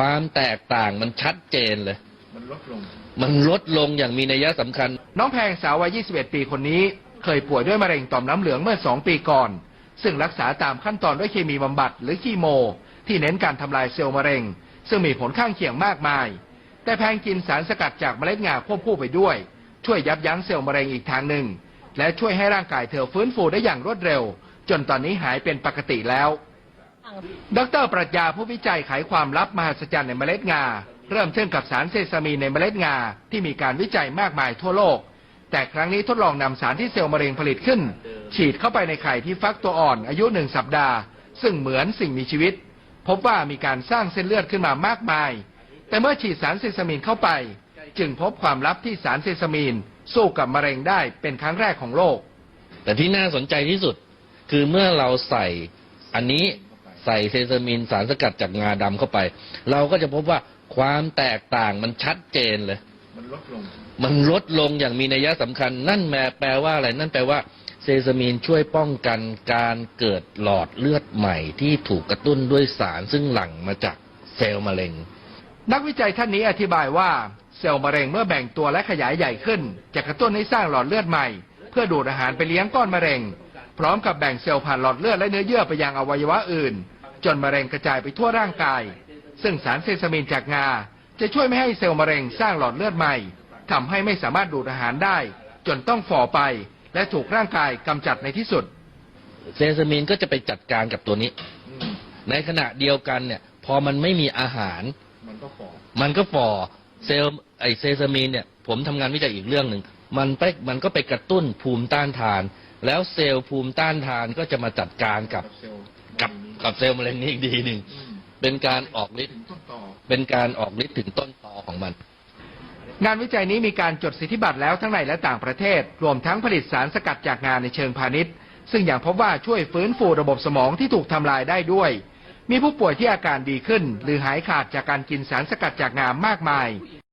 ความแตกต่างมันชัดเจนเลย มันลดลง มันลดลงอย่างมีนัยสำคัญ น้องแพงสาววัย 21 ปีคนนี้ เคยป่วยด้วยมะเร็งต่อมน้ำเหลืองเมื่อ 2 ปีก่อน ซึ่งรักษาตามขั้นตอนด้วยเคมีบำบัดหรือคีโม ที่เน้นการทำลายเซลล์มะเร็ง ซึ่งมีผลข้างเคียงมากมาย แต่แพงกินสารสกัดจากเมล็ดงาควบคู่ไปด้วย ช่วยยับยั้งเซลล์มะเร็งอีกทางหนึ่ง และช่วยให้ร่างกายเธอฟื้นฟูได้อย่างรวดเร็ว จนตอนนี้หายเป็นปกติแล้ว ดรปรัชญาผู้วิจัยไขความลับมหัศจรรย์ในเมล็ดงา เริ่มขึ้นกับสารเซซามีนในเมล็ดงาที่มีการวิจัยมากมายทั่วโลก แต่ครั้งนี้ทดลองนำสารที่เซลล์มะเร็งผลิตขึ้น ฉีดเข้าไปในไข่ที่ฟักตัวอ่อนอายุหนึ่งสัปดาห์ ซึ่งเหมือนสิ่งมีชีวิต พบว่ามีการสร้างเส้นเลือดขึ้นมามากมาย แต่เมื่อฉีดสารเซซามีนเข้าไป จึงพบความลับที่สารเซซามีน สู้กับมะเร็งได้เป็นครั้งแรกของโลก แต่ที่น่าสนใจที่สุด คือเมื่อเราใส่อันนี้ ใส่เซซามินสารสกัดจากงาดำเข้าไป เราก็จะพบว่าความแตกต่างมันชัดเจนเลย มันลดลง มันลดลงอย่างมีนัยสำคัญ นั่นแมแปลว่าอะไร นั่นแปลว่าเซซามีนช่วยป้องกันการเกิดหลอดเลือดใหม่ที่ถูกกระตุ้นด้วยสารซึ่งหลั่งมาจากเซลล์มะเร็ง นักวิจัยท่านนี้อธิบายว่า เซลล์มะเร็งเมื่อแบ่งตัวและขยายใหญ่ขึ้น จะกระตุ้นให้สร้างหลอดเลือดใหม่ เพื่อดูดอาหารไปเลี้ยงก้อนมะเร็ง พร้อมกับแบ่งเซลล์ผ่านหลอดเลือดและเนื้อเยื่อไปยังอวัยวะอื่น จนมะเร็งกระจายไปทั่วร่างกาย ซึ่งสารเซซามินจากงา จะช่วยไม่ให้เซลล์มะเร็งสร้างหลอดเลือดใหม่ทำให้ไม่สามารถดูดอาหารได้ จนต้องฝ่อไป และถูกร่างกายกำจัดในที่สุด เซซามินก็จะไปจัดการกับตัวนี้อืมในขณะเดียวกันเนี่ย พอมันไม่มีอาหาร มันก็ฝ่อมันก็ฝ่อเซลล์ไอเซซามีนเนี่ย ผมทำงานวิจัยอีกเรื่องหนึ่ง มันไปมันก็ไปกระตุ้นภูมิต้านทาน แล้วเซลล์ภูมิต้านทานก็จะมาจัดการกับกับเซลล์กับกับเซลล์มะเร็งนี้อีกดีหนึ่งเป็นการออกฤทธิ์เป็นการออกฤทธิ์ถึงต้นตอของมัน งานวิจัยนี้มีการจดสิทธิบัตรแล้วทั้งในและต่างประเทศ รวมทั้งผลิตสารสกัดจากงานในเชิงพาณิชย์ ซึ่งอย่างพบว่าช่วยฟื้นฟูระบบสมองที่ถูกทำลายได้ด้วย มีผู้ป่วยที่อาการดีขึ้น หรือหายขาดจากการกินสารสกัดจากงามากมาย